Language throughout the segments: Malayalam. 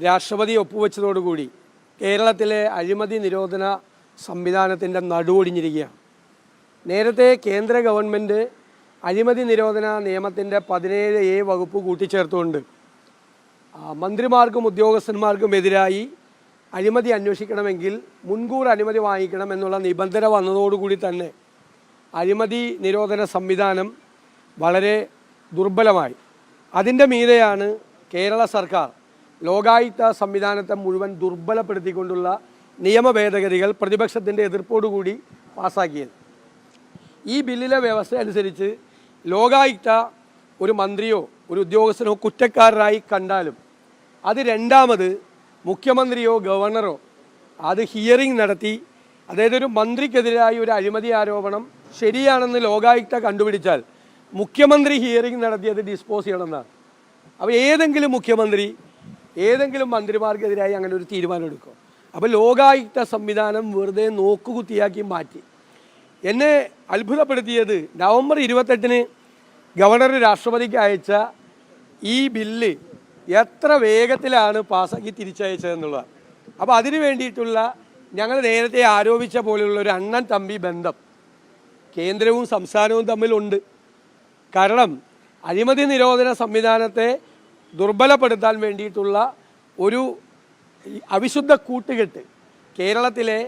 രാഷ്ട്രപതി ഒപ്പുവെച്ചതോടുകൂടി കേരളത്തിലെ അഴിമതി നിരോധന സംവിധാനത്തിന്റെ നടുവൊടിഞ്ഞിരിക്കുകയാണ്. നേരത്തെ കേന്ദ്ര ഗവൺമെന്റ് അഴിമതി നിരോധന നിയമത്തിന്റെ പതിനേഴ് എ വകുപ്പ് കൂട്ടിച്ചേർത്തുകൊണ്ട് മന്ത്രിമാർക്കും ഉദ്യോഗസ്ഥന്മാർക്കും എതിരായി അഴിമതി അന്വേഷിക്കണമെങ്കിൽ മുൻകൂർ അനുമതി വാങ്ങിക്കണം എന്നുള്ള നിബന്ധന വന്നതോടുകൂടി തന്നെ അഴിമതി നിരോധന സംവിധാനം വളരെ ദുർബലമായി. അതിന്റെ മീതെയാണ് കേരള സർക്കാർ ലോകായുക്ത സംവിധാനത്തെ മുഴുവൻ ദുർബലപ്പെടുത്തിക്കൊണ്ടുള്ള നിയമ ഭേദഗതികൾ പ്രതിപക്ഷത്തിന്റെ എതിർപ്പോടുകൂടി പാസ്സാക്കിയത് ഈ ബില്ലിലെ വ്യവസ്ഥ അനുസരിച്ച് ലോകായുക്ത ഒരു മന്ത്രിയോ ഒരു ഉദ്യോഗസ്ഥനോ കുറ്റക്കാരനായി കണ്ടാലും അത് രണ്ടാമത് മുഖ്യമന്ത്രിയോ ഗവർണറോ അത് ഹിയറിംഗ് നടത്തി അതായത് ഒരു മന്ത്രിക്കെതിരായി ഒരു അഴിമതി ആരോപണം ശരിയാണെന്ന് ലോകായുക്ത കണ്ടുപിടിച്ചാൽ മുഖ്യമന്ത്രി ഹിയറിംഗ് നടത്തി അത് ഡിസ്പോസ് ചെയ്യണമെന്നാണ്. അപ്പോൾ ഏതെങ്കിലും മുഖ്യമന്ത്രി ഏതെങ്കിലും മന്ത്രിമാർക്കെതിരായി അങ്ങനെ ഒരു തീരുമാനം എടുക്കും. അപ്പോൾ ലോകായുക്ത സംവിധാനം വെറുതെ നോക്കുകുത്തിയാക്കി മാറ്റി. എന്നെ അത്ഭുതപ്പെടുത്തിയത് നവംബർ ഇരുപത്തെട്ടിന് ഗവർണർ രാഷ്ട്രപതിക്ക് അയച്ച ഈ ബില്ല് എത്ര വേഗത്തിലാണ് പാസ്സാക്കി തിരിച്ചയച്ചതെന്നുള്ളത് അപ്പോൾ അതിനു വേണ്ടിയിട്ടുള്ള ഞങ്ങൾ നേരത്തെ ആരോപിച്ച പോലെയുള്ള ഒരു അണ്ണൻ തമ്പി ബന്ധം കേന്ദ്രവും സംസ്ഥാനവും തമ്മിലുണ്ട്. കാരണം അഴിമതി നിരോധന സംവിധാനത്തെ ദുർബലപ്പെടുത്താൻ വേണ്ടിയിട്ടുള്ള ഒരു അവിശുദ്ധ കൂട്ടുകെട്ട് കേരളത്തിലെ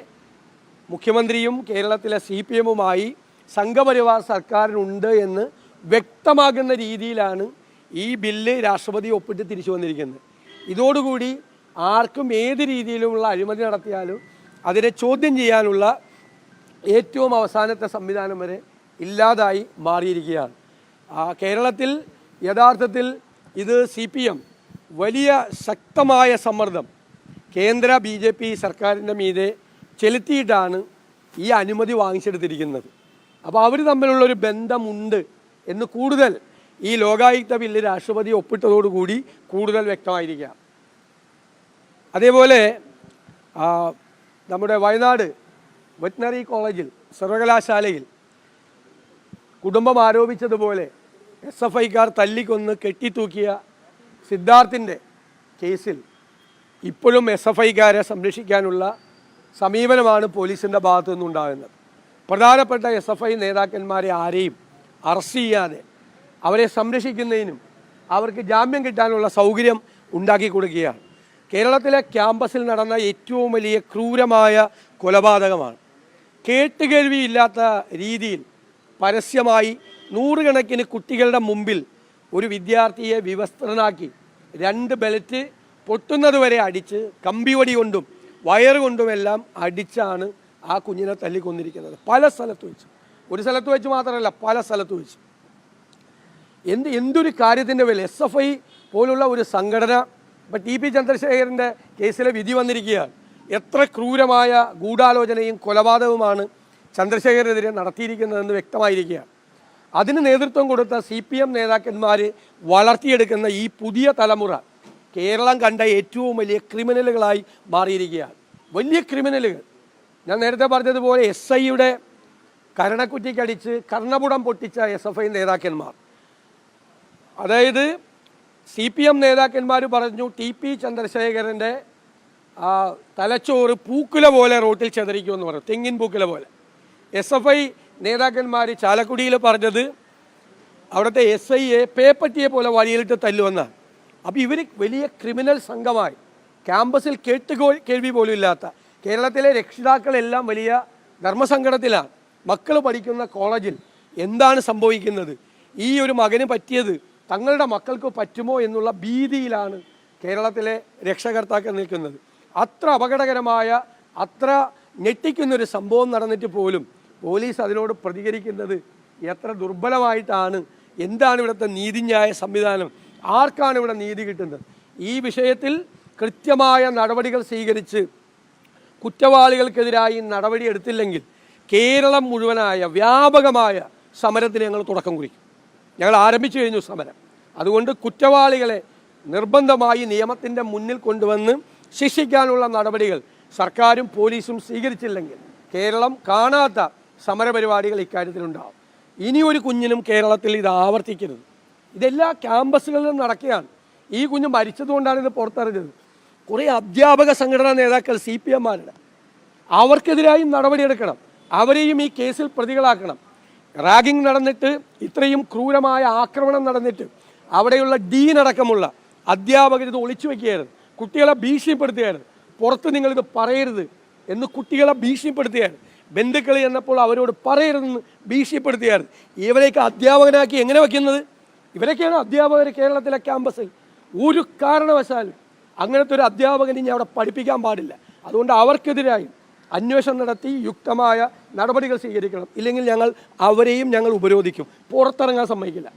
മുഖ്യമന്ത്രിയും കേരളത്തിലെ സി പി എമ്മുമായി സംഘപരിവാർ സർക്കാരിനുണ്ട് എന്ന് വ്യക്തമാകുന്ന രീതിയിലാണ് ഈ ബില്ല് രാഷ്ട്രപതി ഒപ്പിട്ട് തിരിച്ചു വന്നിരിക്കുന്നത്. ഇതോടുകൂടി ആർക്കും ഏത് രീതിയിലുമുള്ള അഴിമതി നടത്തിയാലും അതിനെ ചോദ്യം ചെയ്യാനുള്ള ഏറ്റവും അവസാനത്തെ സംവിധാനം വരെ ഇല്ലാതായി മാറിയിരിക്കുകയാണ്. കേരളത്തിൽ യഥാർത്ഥത്തിൽ ഇത് സി പി എം വലിയ ശക്തമായ സമ്മർദ്ദം കേന്ദ്ര ബി ജെ പി സർക്കാരിന്റെ മീതെ ചെലുത്തിയിട്ടാണ് ഈ അനുമതി വാങ്ങിച്ചെടുത്തിരിക്കുന്നത്. അപ്പോൾ അവർ തമ്മിലുള്ളൊരു ബന്ധമുണ്ട് എന്ന് കൂടുതൽ ഈ ലോകായുക്ത ബില്ല് രാഷ്ട്രപതി ഒപ്പിട്ടതോടുകൂടി കൂടുതൽ വ്യക്തമായിരിക്കാം അതേപോലെ നമ്മുടെ വയനാട് വെറ്റിനറി കോളേജിൽ സർവകലാശാലയിൽ കുടുംബം ആരോപിച്ചതുപോലെ എസ് എഫ് ഐക്കാർ തല്ലിക്കൊന്ന് കെട്ടിത്തൂക്കിയ സിദ്ധാർത്ഥിന്റെ കേസിൽ ഇപ്പോഴും എസ് എഫ് ഐക്കാരെ സംരക്ഷിക്കാനുള്ള സമീപനമാണ് പോലീസിന്റെ ഭാഗത്തു നിന്നുണ്ടാകുന്നത്. പ്രധാനപ്പെട്ട എസ് എഫ് ഐ നേതാക്കന്മാരെ ആരെയും അറസ്റ്റ് ചെയ്യാതെ അവരെ സംരക്ഷിക്കുന്നതിനും അവർക്ക് ജാമ്യം കിട്ടാനുള്ള സൗകര്യം ഉണ്ടാക്കി കൊടുക്കുകയാണ്. കേരളത്തിലെ ക്യാമ്പസിൽ നടന്ന ഏറ്റവും വലിയ ക്രൂരമായ കൊലപാതകമാണ്. കേട്ടുകേൾവിയില്ലാത്ത രീതിയിൽ പരസ്യമായി നൂറുകണക്കിന് കുട്ടികളുടെ മുമ്പിൽ ഒരു വിദ്യാർത്ഥിയെ വിവസ്ത്രനാക്കി രണ്ട് ബെലറ്റ് പൊട്ടുന്നത് വരെ അടിച്ച് കമ്പിവടി കൊണ്ടും വയറ് കൊണ്ടുമെല്ലാം അടിച്ചാണ് ആ കുഞ്ഞിനെ തല്ലിക്കൊന്നിരിക്കുന്നത്. പല സ്ഥലത്ത് വെച്ച്. ഒരു സ്ഥലത്ത് വെച്ച് മാത്രമല്ല പല സ്ഥലത്ത് വെച്ച്. എന്ത് എന്തൊരു കാര്യത്തിന്റെ വില എസ് എഫ് ഐ പോലുള്ള ഒരു സംഘടന ഇപ്പം ടി പി ചന്ദ്രശേഖരന്റെ കേസിലെ വിധി വന്നിരിക്കുകയാണ്. എത്ര ക്രൂരമായ ഗൂഢാലോചനയും കൊലപാതകവുമാണ് ചന്ദ്രശേഖരനെതിരെ നടത്തിയിരിക്കുന്നതെന്ന് വ്യക്തമായിരിക്കുകയാണ്. അതിന് നേതൃത്വം കൊടുത്ത സി പി എം നേതാക്കന്മാർ വളർത്തിയെടുക്കുന്ന ഈ പുതിയ തലമുറ കേരളം കണ്ട ഏറ്റവും വലിയ ക്രിമിനലുകളായി മാറിയിരിക്കുകയാണ്. വലിയ ക്രിമിനലുകൾ. ഞാൻ നേരത്തെ പറഞ്ഞതുപോലെ എസ് ഐയുടെ കരണക്കുറ്റിക്കടിച്ച് കർണപുടം പൊട്ടിച്ച എസ് എഫ് ഐ നേതാക്കന്മാർ. അതായത് സി പി എം നേതാക്കന്മാർ പറഞ്ഞു ടി പി ചന്ദ്രശേഖരന്റെ തലച്ചോറ് പൂക്കുല പോലെ റോട്ടിൽ ചെതറിക്കുമെന്ന് പറഞ്ഞു തെങ്ങിൻ പൂക്കുല പോലെ. എസ് എഫ് ഐ നേതാക്കന്മാർ ചാലക്കുടിയിൽ പറഞ്ഞത് അവിടുത്തെ എസ് ഐ എ പേപ്പറ്റിയെ പോലെ വഴിയിലിട്ട് തല്ലുവെന്നാണ്. അപ്പോൾ ഇവർ വലിയ ക്രിമിനൽ സംഘമായി ക്യാമ്പസിൽ കേട്ടുകോ കേൾവി പോലും ഇല്ലാത്ത കേരളത്തിലെ രക്ഷിതാക്കളെല്ലാം വലിയ ധർമ്മസങ്കടത്തിലാണ്. മക്കൾ പഠിക്കുന്ന കോളേജിൽ എന്താണ് സംഭവിക്കുന്നത്? ഈ ഒരു മകന് പറ്റിയത് തങ്ങളുടെ മക്കൾക്ക് പറ്റുമോ എന്നുള്ള ഭീതിയിലാണ് കേരളത്തിലെ രക്ഷകർത്താക്കൾ നിൽക്കുന്നത്. അത്ര അപകടകരമായ അത്ര ഞെട്ടിക്കുന്നൊരു സംഭവം നടന്നിട്ട് പോലും പോലീസ് അതിനോട് പ്രതികരിക്കുന്നത് എത്ര ദുർബലമായിട്ടാണ്. എന്താണ് ഇവിടുത്തെ നീതിന്യായ സംവിധാനം? ആർക്കാണ് ഇവിടെ നീതി കിട്ടുന്നത്? ഈ വിഷയത്തിൽ കൃത്യമായ നടപടികൾ സ്വീകരിച്ച് കുറ്റവാളികൾക്കെതിരായി നടപടി എടുത്തില്ലെങ്കിൽ കേരളം മുഴുവനായ വ്യാപകമായ സമരത്തിന് ഞങ്ങൾ തുടക്കം കുറിക്കും. ഞങ്ങൾ ആരംഭിച്ചു കഴിഞ്ഞു സമരം. അതുകൊണ്ട് കുറ്റവാളികളെ നിർബന്ധമായി നിയമത്തിന്റെ മുന്നിൽ കൊണ്ടുവന്ന് ശിക്ഷിക്കാനുള്ള നടപടികൾ സർക്കാരും പോലീസും സ്വീകരിച്ചില്ലെങ്കിൽ കേരളം കാണാത്ത സമരപരിപാടികൾ ഇക്കാര്യത്തിലുണ്ടാവും. ഇനി ഒരു കുഞ്ഞിനും കേരളത്തിൽ ഇത് ആവർത്തിക്കരുത്. ഇതെല്ലാ ക്യാമ്പസുകളിലും നടക്കുകയാണ്. ഈ കുഞ്ഞ് മരിച്ചതുകൊണ്ടാണ് ഇത് പുറത്തറിഞ്ഞത്. കുറേ അധ്യാപക സംഘടനാ നേതാക്കൾ സി പി എമ്മാരുടെ അവർക്കെതിരായും നടപടിയെടുക്കണം. അവരെയും ഈ കേസിൽ പ്രതികളാക്കണം. റാഗിങ് നടന്നിട്ട് ഇത്രയും ക്രൂരമായ ആക്രമണം നടന്നിട്ട് അവിടെയുള്ള ഡീൻ അടക്കമുള്ള അധ്യാപകർ ഇത് ഒളിച്ചു വയ്ക്കുകയായിരുന്നു കുട്ടികളെ ഭീഷണിപ്പെടുത്തുകയായിരുന്നു. പുറത്ത് നിങ്ങളിത് പറയരുത് എന്ന് കുട്ടികളെ ഭീഷണിപ്പെടുത്തുകയായിരുന്നു. ബന്ധുക്കൾ എന്നപ്പോൾ അവരോട് പറയരുതെന്ന് ഭീഷണിപ്പെടുത്തിയായിരുന്നു ഇവരെയൊക്കെ അധ്യാപകനാക്കി എങ്ങനെ വയ്ക്കുന്നത്? ഇവരൊക്കെയാണ് അധ്യാപകർ കേരളത്തിലെ ക്യാമ്പസിൽ. ഒരു കാരണവശാലും അങ്ങനത്തെ ഒരു അധ്യാപകൻ ഇനി അവിടെ പഠിപ്പിക്കാൻ പാടില്ല. അതുകൊണ്ട് അവർക്കെതിരായി അന്വേഷണം നടത്തി യുക്തമായ നടപടികൾ സ്വീകരിക്കണം. ഇല്ലെങ്കിൽ ഞങ്ങൾ അവരെയും ഞങ്ങൾ ഉപരോധിക്കും. പുറത്തിറങ്ങാൻ സമ്മതിക്കില്ല.